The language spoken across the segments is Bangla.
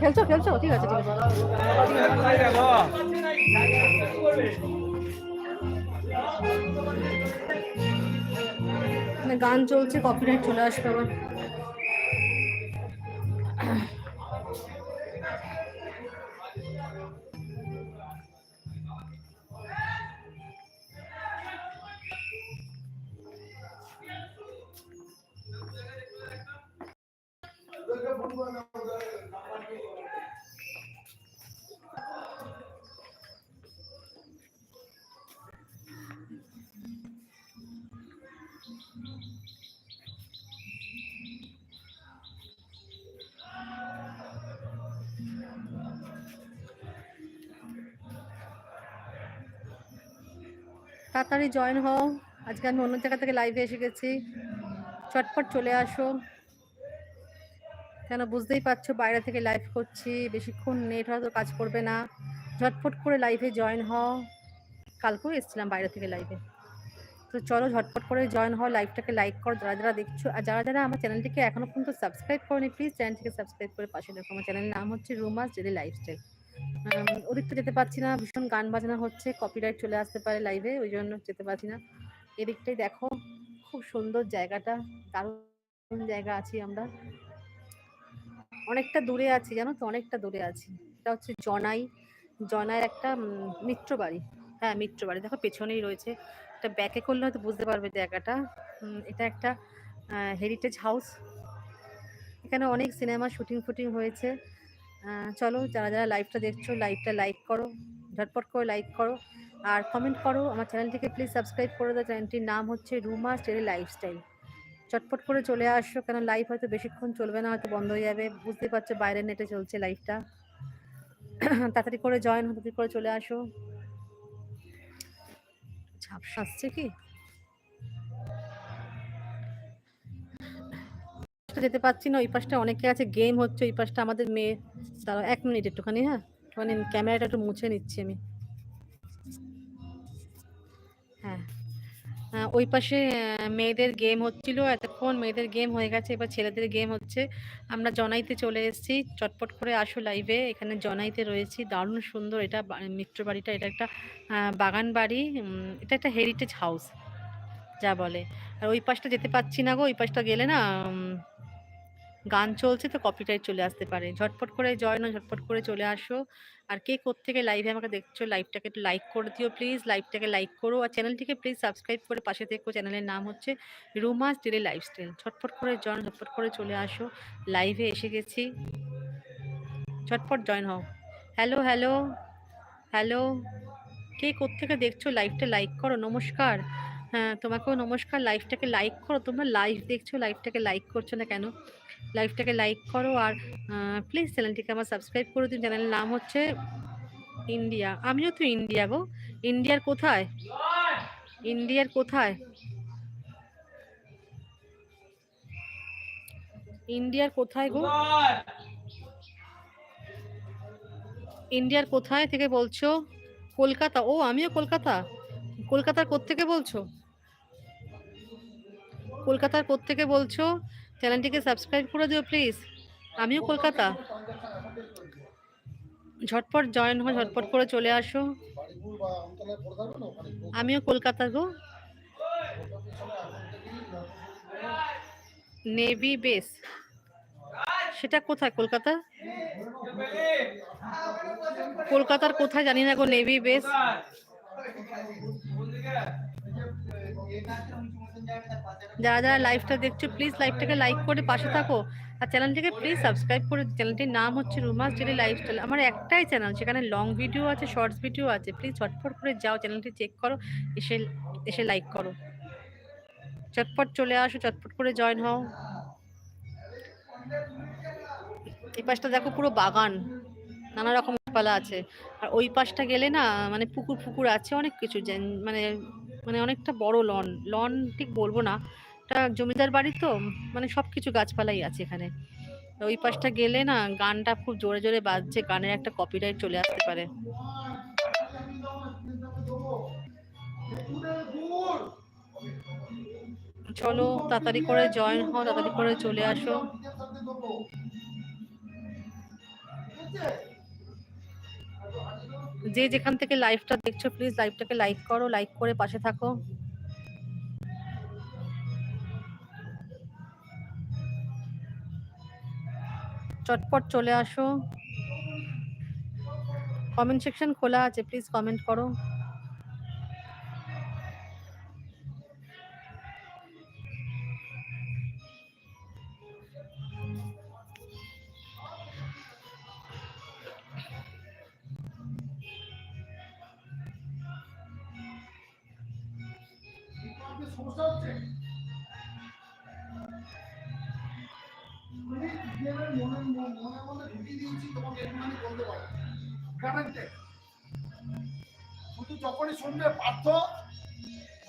খেলছো খেলছো ঠিক আছে ঠিক গান চলছে কপিরাইট চলে আসবে আবার তাড়াতাড়ি জয়েন হও। আজকে আমি অন্য জায়গা থেকে লাইভে এসে গেছি। চটপট চলে আসো। কেন বুঝতেই পারছ, বাইরে থেকে লাইভ করছি। বেশিক্ষণ নেট হয়তো কাজ করবে না। ঝটফট করে লাইভে জয়েন হও। কালকেও এসেছিলাম বাইরে থেকে লাইভে তো চলো ঝটপট করে জয়েন হও লাইভটাকে লাইক করো, যারা যারা দেখছ আর যারা যারা আমার চ্যানেলটিকে এখনও পর্যন্ত সাবস্ক্রাইব করনি প্লিজ চ্যানেলটিকে সাবস্ক্রাইব করে পাশে দেখো। আমার চ্যানেলের নাম হচ্ছে রুমাস ডেলি লাইফস্টাইল ওদিক তো যেতে পারছি না, ভীষণ গান বাজনা হচ্ছে কপিরাইট চলে আসতে পারে লাইভে ওই জন্য যেতে পারছি না। এদিকটাই দেখো, খুব সুন্দর জায়গাটা, দারুণ জায়গা আছি আমরা। অনেকটা দূরে আছি, জানো তো? অনেকটা দূরে আছি। এটা হচ্ছে জনাই, জনাইয়ের একটা মিত্র বাড়ি হ্যাঁ মিত্র বাড়ি দেখো, পেছনেই রয়েছে। এটা ব্যাকে করলে হয়তো বুঝতে পারবে জায়গাটা। এটা একটা হেরিটেজ হাউস এখানে অনেক সিনেমা শুটিং ফুটিং হয়েছে। চলো যারা যারা লাইভটা দেখছ লাইভটা লাইক করো, ঝটপট করে লাইক করো। আর কমেন্ট করো আমার চ্যানেলটিকে প্লিজ সাবস্ক্রাইব করে দাও। চ্যানেলটির নাম হচ্ছে রুমা স্টেরি লাইফস্টাইল চটপট করে চলে আসো, কেন লাইভ হয়তো বেশিক্ষণ চলবে না, হয়তো বন্ধ হয়ে যাবে। বুঝতে পারছ বাইরের নেটে চলছে লাইভটা তাড়াতাড়ি করে জয়েন তাড়াতাড়ি করে চলে আসো। ঝাপসা আসছে কি? যেতে পারছি না, ওই পাশটা অনেকে আছে গেম হচ্ছে, ওই পাশটা আমাদের মেয়ে। দাঁড়াও, এক মিনিট একটুখানি হ্যাঁ? মানে ক্যামেরাটা একটু মুছে নিচ্ছি আমি। হ্যাঁ। ওই পাশে মেয়েদের গেম হচ্ছিল, এতক্ষণ মেয়েদের গেম হয়ে গেছে, এবার ছেলেদের গেম হচ্ছে। আমরা জনাইতে চলে এসেছি, চটপট করে আসো লাইভে এখানে জনাইতে রয়েছি, দারুণ সুন্দর এটা মিত্র বাড়িটা, এটা একটা বাগান বাড়ি এটা একটা হেরিটেজ হাউস যা বলে। আর ওই পাশটা যেতে পারছি না গো, ওই পাশটা গেলে না গান চলছে তো কপিটাইট চলে আসতে পারে। ঝটপট করে জয়েন ঝটপট করে চলে আসো। আর কে থেকে লাইভে আমাকে দেখছ লাইভটাকে একটু লাইক করে দিও প্লিজ লাইভটাকে লাইক করো আর চ্যানেলটিকে প্লিজ সাবস্ক্রাইব করে পাশে থেকো। চ্যানেলের নাম হচ্ছে রুমাস ডেলি লাইফস্টাইল। ঝটপট করে জয়েন ঝটপট করে চলে আসো। লাইভে এসে গেছি। ঝটপট জয়েন হও। হ্যালো হ্যালো হ্যালো কে থেকে দেখছ লাইভটা লাইক করো। নমস্কার। হ্যাঁ তোমাকেও নমস্কার। লাইভটাকে লাইক করো। তোমরা লাইভ দেখছ লাইভটাকে লাইক করছ না কেন? লাইভটাকে লাইক করো আর প্লিজ চ্যানেলটিকে আমার সাবস্ক্রাইব করে দিন। চ্যানেলের নাম হচ্ছে ইন্ডিয়া। আমিও তো ইন্ডিয়া গো। ইন্ডিয়ার কোথায়? ইন্ডিয়ার কোথায়? ইন্ডিয়ার কোথায় গো? ইন্ডিয়ার কোথায় থেকে বলছো? কলকাতা। ও, আমিও কলকাতা। কলকাতার কোত্থেকে বলছো? কলকাতার কোত্থেকে বলছো? চ্যানেলটিকে সাবস্ক্রাইব করে দিও প্লিজ আমিও কলকাতা। ঝটপট জয়েন হো ঝটপট করে চলে আসো। আমিও কলকাতা গো। নেভি বেস সেটা কোথায়, কলকাতা? কলকাতার কোথায় জানি না গো নেভি বেস যারা যারা লাইভটা দেখছ প্লিজ লাইভটাকে লাইক করে পাশে থাকো। আর চ্যানেলটিকে প্লিজ সাবস্ক্রাইব করে চ্যানেলটির নাম হচ্ছে রুমাস ডেলি লাইফস্টাইল আমার একটাই চ্যানেল সেখানে লং ভিডিও আছে শর্টস ভিডিও আছে। প্লিজ ঝটপট করে যাও চ্যানেলটি চেক করো, এসে এসে লাইক করো। চটপট চলে আসো চটপট করে জয়েন হও। এই পাশটা দেখো পুরো বাগান, নানা রকম গাছপালা আছে। আর ওই পাশটা গেলে না মানে পুকুর ফুকুর আছে অনেক কিছু মানে মানে অনেকটা বড় লন লন ঠিক বলব না, এটা জমিদার বাড়ি তো মানে সব কিছু গাছপালাই আছে এখানে। ওই পাশটা গেলে না, গানটা খুব জোরে জোরে বাজছে, গানের একটা কপিরাইট চলে আসতে পারে। চলো, তাড়াতাড়ি করে জয়েন হও, তাড়াতাড়ি করে চলে আসো। যে যেখান থেকে লাইভটা দেখছ প্লিজ লাইভটাকে লাইক করো লাইক করে পাশে থাকো। চটপট চলে আসো। কমেন্ট সেকশন খোলা আছে প্লিজ কমেন্ট করো। দিয়েছি তোমাকে বলতে। শুধু যখনই শুনবে পার্থ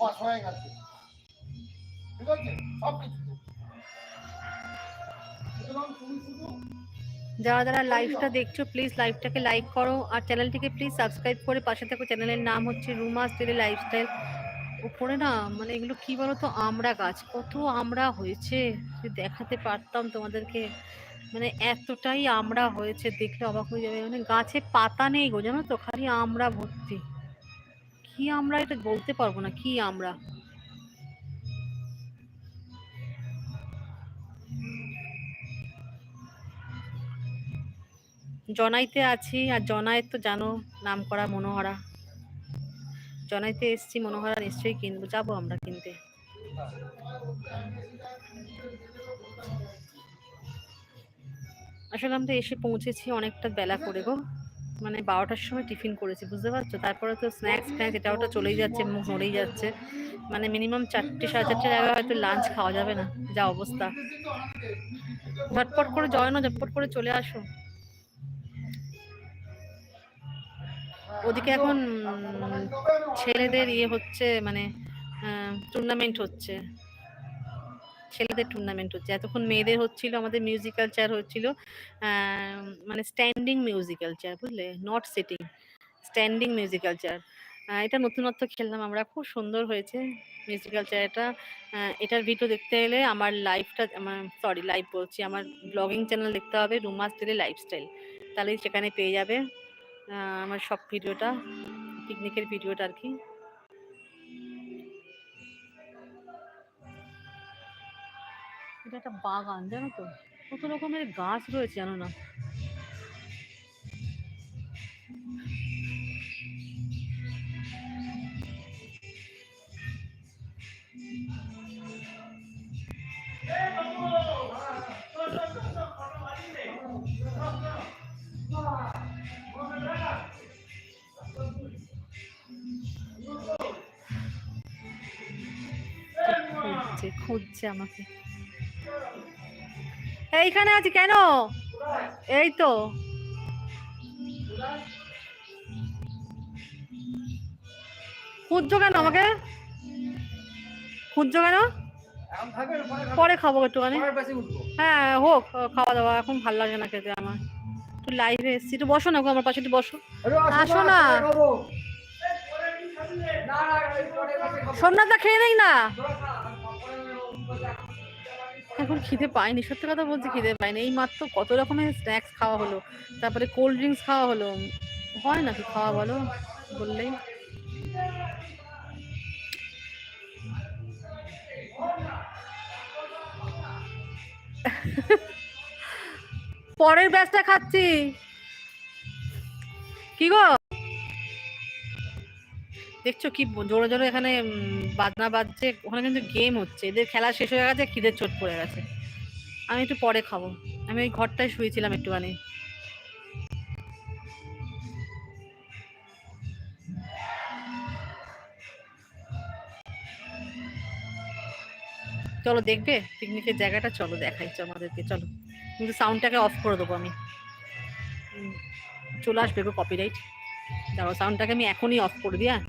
বাস হয়ে গেছে। ঠিক আছে? সব কিছু। সুতরাং তুমি শুধু যারা যারা লাইভটা দেখছ প্লিজ লাইভটাকে লাইক করো আর চ্যানেলটিকে প্লিজ সাবস্ক্রাইব করে পাশে থাকো। চ্যানেলের নাম হচ্ছে রুমাস ডেলি লাইফস্টাইল উপরে না মানে এগুলো কি বলতো? আমড়া গাছ। কত আমড়া হয়েছে? দেখাতে পারতাম তোমাদেরকে। মানে এতটাই আমরা হয়েছে, দেখলে অবাক হয়ে যাবে। মানে গাছে পাতা নেই গো, জানো তো? খালি আমরা ভর্তি। কি আমরা এটা বলতে পারব না, কি আমরা? জনাইতে আছি, আর জনায়ের তো জানো নাম করা মনোহরা। জনাইতে এসছি, মনোহরা নিশ্চয়ই কিনবো। যাব আমরা কিনতে। আসলে আমরা এসে পৌঁছেছি অনেকটা বেলা করে গো। মানে বারোটার সময় টিফিন করেছি, বুঝতে পারছ? তারপরে তো স্ন্যাক্স ফ্ন্যাক্স এটা ওটা চলেই যাচ্ছে, মুখ মরেই যাচ্ছে। মানে মিনিমাম চারটে সাড়ে চারটের আগে হয়তো লাঞ্চ খাওয়া যাবে না, যা অবস্থা। ঝটপট করে জয় না ঝটপট করে চলে আসো। ওদিকে এখন ছেলেদের ইয়ে হচ্ছে মানে টুর্নামেন্ট হচ্ছে। ছেলেদের টুর্নামেন্ট হচ্ছে। এতক্ষণ মেয়েদের হচ্ছিল, আমাদের মিউজিক্যাল চেয়ার হচ্ছিল মানে স্ট্যান্ডিং মিউজিক্যাল চেয়ার বুঝলে? Not sitting standing musical chair এটা নতুনত্ব খেললাম আমরা, খুব সুন্দর হয়েছে মিউজিক্যাল চেয়ারটা এটার ভিডিও দেখতে এলে আমার লাইফটা আমার সরি লাইভ বলছি, আমার ব্লগিং চ্যানেল দেখতে হবে রুমাস ডেলি লাইফস্টাইল তাহলেই সেখানে পেয়ে যাবে আমার সব ভিডিওটা পিকনিকের ভিডিওটা আর কি। এটা একটা বাগান জানো তো? কত রকমের গাছ রয়েছে জানো না? খুঁজছে আমাকে। এইখানে আছি কেন? এই তো। খুঁজছো কেন আমাকে? খুঁজছো কেন? পরে খাব একটুখানি। হ্যাঁ হোক খাওয়া দাওয়া এখন ভালো লাগে না খেতে আমার। একটু লাইভে এসছি একটু বসো না আমার পাশে একটু বসো। আসো না সোমনাথদা খেয়ে নেই না? এখন খিদে পাইনি সত্যি কথা বলছি, খিদে পাইনি এই মাত্র কত রকমের স্ন্যাক্স খাওয়া হলো। তারপরে কোল্ড ড্রিঙ্কস খাওয়া হলো। হয় নাকি খাওয়া বলো? বললেই। পরের ব্যাচটা খাচ্ছি। কি গো? দেখছ কি জোরে জোরে এখানে বাজনা বাজছে, ওখানে কিন্তু গেম হচ্ছে। এদের খেলা শেষ হয়ে গেছে, খিদের চোট পড়ে গেছে। আমি একটু পরে খাব। আমি ওই ঘরটায় শুয়েছিলাম একটুখানি। চলো দেখবে পিকনিকের জায়গাটা চলো দেখাইছো আমাদেরকে, চলো। কিন্তু সাউন্ডটাকে অফ করে দেবো আমি। চলে আসবে কপিরাইট দাঁড়াও সাউন্ডটাকে আমি এখনই অফ করে দিই হ্যাঁ?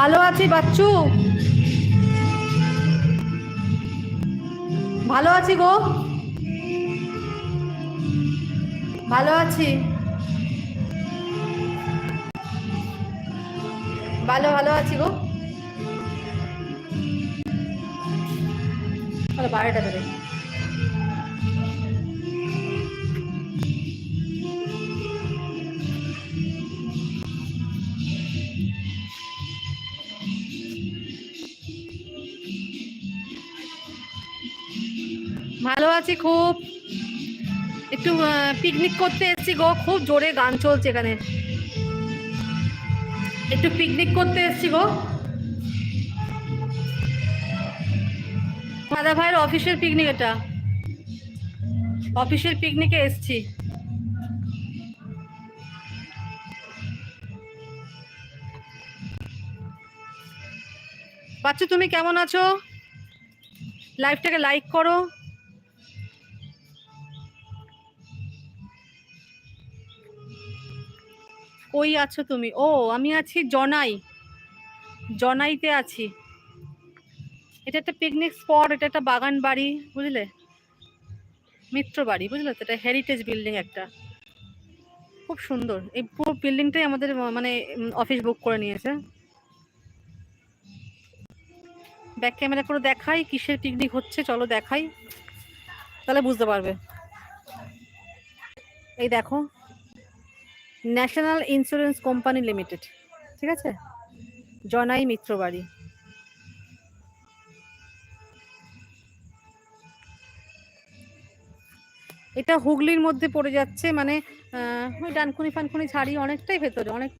ভালো আছি বাচ্চু। ভালো আছি গো। ভালো আছি। ভালো ভালো আছি গো। বারোটা ধরে ভালো আছি খুব। একটু পিকনিক করতে এসছি গো, খুব জোরে গান চলছে এখানে। একটু পিকনিক করতে এসেছি গো। দাদা ভাইয়ের অফিসের পিকনিক এটা। অফিসের পিকনিকে এসছি। বাচ্চু, তুমি কেমন আছো? লাইভটাকে লাইক করো। কই আছো তুমি? ও, আমি আছি জনাই। জনাইতে আছি। এটা একটা পিকনিক স্পট এটা একটা বাগান বাড়ি, বুঝলে? মিত্র বাড়ি, বুঝলে? তো এটা হেরিটেজ বিল্ডিং একটা। খুব সুন্দর। এই পুরো বিল্ডিংটাই আমাদের মানে অফিস বুক করে নিয়েছে। ব্যাক ক্যামেরা করে দেখাই, কিসের পিকনিক হচ্ছে, চলো দেখাই। তাহলে বুঝতে পারবে। এই দেখো। National insurance company limited. ঠিক আছে? জনাই মিত্র বাড়ি। এটা হুগলির মধ্যে পড়ে যাচ্ছে মানে ওই ডানকুনি ফানকুনি ছাড়ি অনেকটাই ভেতরে, অনেক